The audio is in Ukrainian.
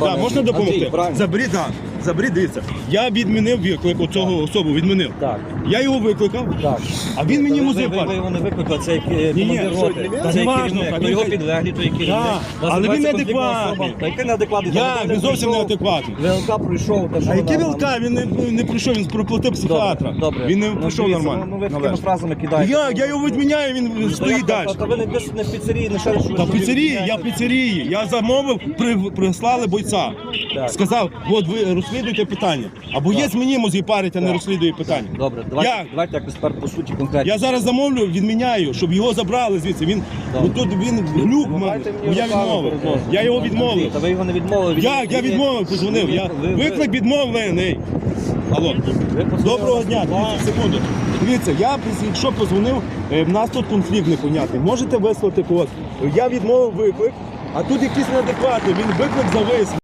Так, можна допомогти? Заберіть, так. Заберіть, дивіться. Я відмінив виклик оцього особу, відмінив. Так, Я його викликав, так. а він мені музей ви, ви його не викликали, це як, е, командир що, роти. та Це не як важно, керівник, та то його підлеглі, то є керівник. Так, але він неадекватний. Та який неадекватний? Я він зовсім неадекватний. ВЛК пройшов. та що А який вілка? Він не, не прийшов, він проплатив психіатра. Добре, добре. Він не Ну, прийшов дивіться, нормально. Ну, ну, ви такими належно. фразами кидаєте. Як? Я його відміняю, він Та стоїть як- далі. Та, та ви не десь не в піцерії, не ще Та в піцерії, я в піцерії. Я замовив, при, прислали бойця. Так. Сказав, от ви розслідуйте питання. А боєць мені мозги парить, а не розслідує питання. Добре, давайте, Як? давайте якось тепер по суті конкретно. Я зараз замовлю, відміняю, щоб його забрали звідси. Він ну, тут він глюк, Ну, ма- мені я руками відмовив. Я його Андрій, відмовив. Та ви його не відмовили. Він- Як? Я він- відмовив, позвонив. Я ви- ви- виклик відмовлений. Алло. ви позвонили Доброго дня, 102. дивіться, секунду. Дивіться, я якщо позвонив, е, в нас тут конфлікт непонятний. Можете вислати когось? Я відмовив виклик, а тут якийсь неадекватний, він виклик завис.